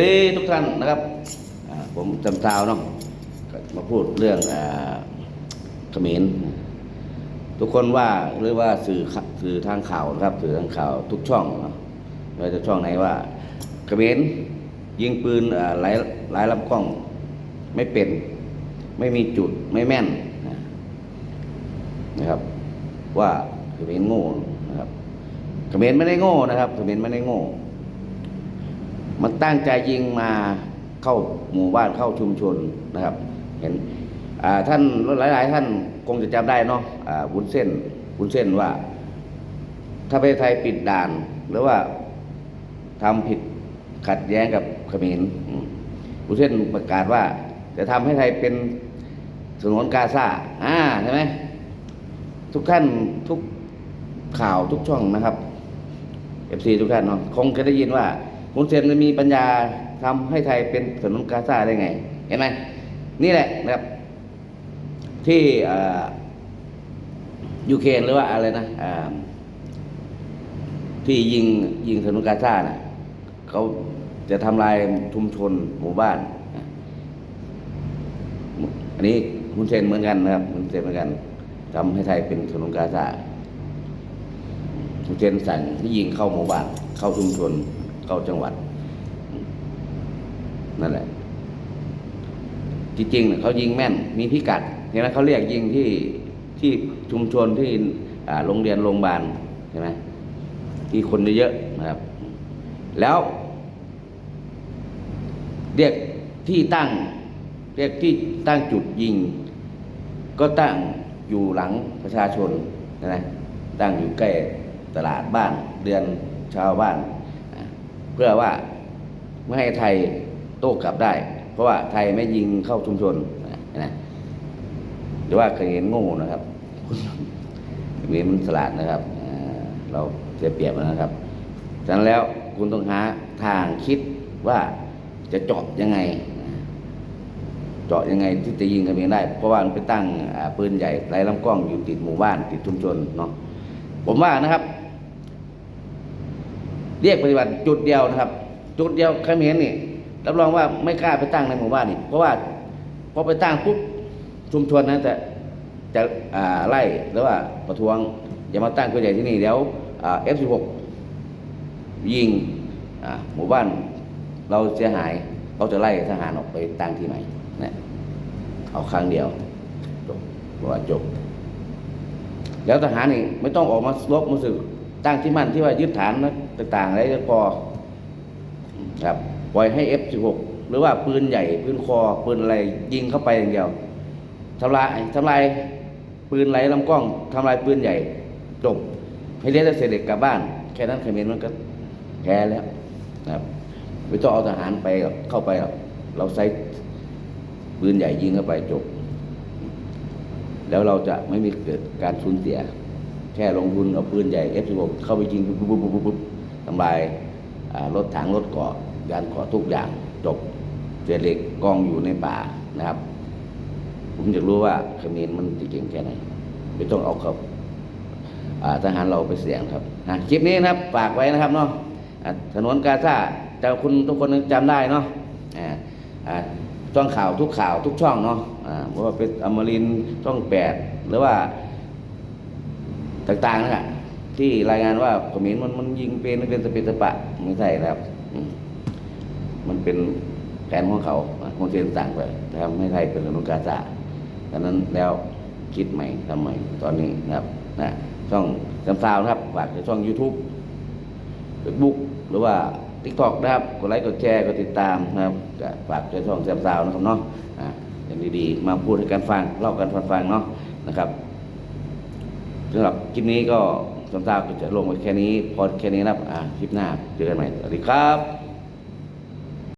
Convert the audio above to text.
ดีทุกท่านนะครับผมจำซาวเนาะก็มาพูดเรื่องเขมรทุกคนว่าหรือว่าสื่อสื่อทางข่าวนะครับสื่อทางข่าวทุกช่องเนาะไม่ว่าจะช่องไหนว่าเขมรยิงปืนหลายหลายลำกล้องไม่เป็น ไม่มีจุดไม่แม่นนะครับ ว่าเขมรโง่นะครับเขมรไม่ได้โง่นะครับเขมรไม่ได้โง่ มันตั้งใจยิงมาเข้าหมู่บ้านเข้าชุมชนนะครับ เห็นท่านหลาย ๆ ท่านคงจะจำได้เนาะอ่าวุ้นเส้นวุ้นเส้นว่า ถ้าประเทศไทยปิดด่าน หรือว่าทำผิดขัดแย้งกับเขมรวุ้นเส้นประกาศว่า จะทำให้ไทยเป็นสนวนกาซาอ่าใช่ไหมทุกท่านทุกข่าวทุกช่องนะครับเอฟซีทุกท่านเนาะคงจะได้ยินว่า ฮุนเซนมีปัญญาทำให้ไทยเป็นถนนกาซาได้ไง เห็นไหมนี่แหละนะครับ ที่ยูเครนหรือว่าอะไรนะที่ยิงยิงถนนกาซาน่ะเขาจะทำลายชุมชนหมู่บ้าน อันนี้ฮุนเซนเหมือนกันนะครับฮุนเซนเหมือนกันทำให้ไทยเป็นถนนกาซาทุณเจนสั่งให้ยิงเข้าหมู่บ้านเข้าชุมชน เข้าจังหวัด นั่นแหละ จริงๆเขายิงแม่น มีพิกัดเห็นไหมเขาเรียกยิงที่ที่ชุมชนที่โรงเรียนโรงพยาบาลใช่ไหมที่คนเยอะๆนะครับ แล้ว เรียกที่ตั้ง เรียกที่ตั้งจุดยิง ก็ตั้งอยู่หลังประชาชนนะตั้งอยู่ใกล้ตลาดบ้านเรือนชาวบ้าน พื่อว่าไม่ให้ไทยโต้กลับได้ เพราะว่าไทยไม่ยิงเข้าชุมชนนะหรือว่าเคยเห็นโง่นะครับเห็นมันสลาดนะครับเราเสียเปรียบนะครับฉะนั้นแล้วคุณต้องหาทางคิดว่าจะเจาะยังไง เจาะยังไงที่จะยิงกันเขมรได้ เพราะว่ามันไปตั้งปืนใหญ่ไร้ลำกล้องอยู่ติดหมู่บ้านติดชุมชนเนาะผมว่านะครับ เรียกปฏิบัติจุดเดียวนะครับ จุดเดียวเขมรนี่รับรองว่าไม่กล้าไปตั้งในหมู่บ้านนี่เพราะว่าพอไปตั้งปุ๊บชุมชนนั้นจะจะไล่หรือว่าประท้วงอย่ามาตั้งปืนใหญ่ที่นี่เดี๋ยวเอฟสิบหกยิงหมู่บ้านเราเสียหายเขาจะไล่ทหารออกไปตั้งที่ใหม่นะเอาครั้งเดียวจบว่าจบ แล้วทหารนี่ไม่ต้องออกมาลบมาสึก ตั้งที่มั่นที่ว่ายึดฐานนะต่างๆอะไรก็พอครับปล่อยให้ F16 หรือว่าปืนใหญ่ปืนคอปืนอะไรยิงเข้าไปอย่างเดียวทำลายทำลายปืนไหลลำกล้องทำลายปืนใหญ่จบให้เลี้ยงเสด็จกลับบ้าน แค่นั้นเขมรมันก็แพ้แล้วครับไม่ต้องเอาทหารไปเข้าไปหรอกเราใช้ปืนใหญ่ยิงเข้าไปจบ แล้วเราจะไม่มีเกิดการสูญเสีย แค่ลงทุนเอาปืนใหญ่ F16 เข้าไปยิงปุ๊บปุ๊บปุ๊บปุ๊บปุ๊บทำลายรถถังรถเกาะยานเกาะทุกอย่างจบเศษเหล็กกองอยู่ในป่านะครับ ผมอยากรู้ว่าเขมรมันจะเก่งแค่ไหนไม่ต้องเอาครับทหารเราไปเสี่ยงครับคลิปนี้นะครับฝากไว้นะครับเนาะถนนกาซาแต่คุณทุกคนจำได้เนาะอ่าช่องข่าวทุกข่าวทุกช่องเนาะอ่าไม่ว่าเป็นอมรินช่องแปดหรือว่า ต่างๆนะครับที่รายงานว่าเขมรมันมันยิงเป็นเป็นสเปสปะไม่ใช่นะครับมันเป็นแผนของเขาคงเซ็นสั่งไปทำให้ไทยเป็นถนนกาซาดังนั้นแล้วคิดใหม่ทำใหม่ตอนนี้นะครับนะช่องจำซาวนะครับฝากในช่อง YouTube Facebook หรือว่า TikTok นะครับ กดไลค์กดแชร์กดติดตามนะครับฝากในช่องแซมซาวนะครับเนาะอ่าอย่างดีๆ มาพูดให้กันฟังเล่ากันฟังๆเนาะนะครับ สำหรับคลิปนี้ก็สมตาก็จะลงไว้แค่นี้ พอแค่นี้นะครับอ่าคลิปหน้าเจอกันใหม่ สวัสดีครับ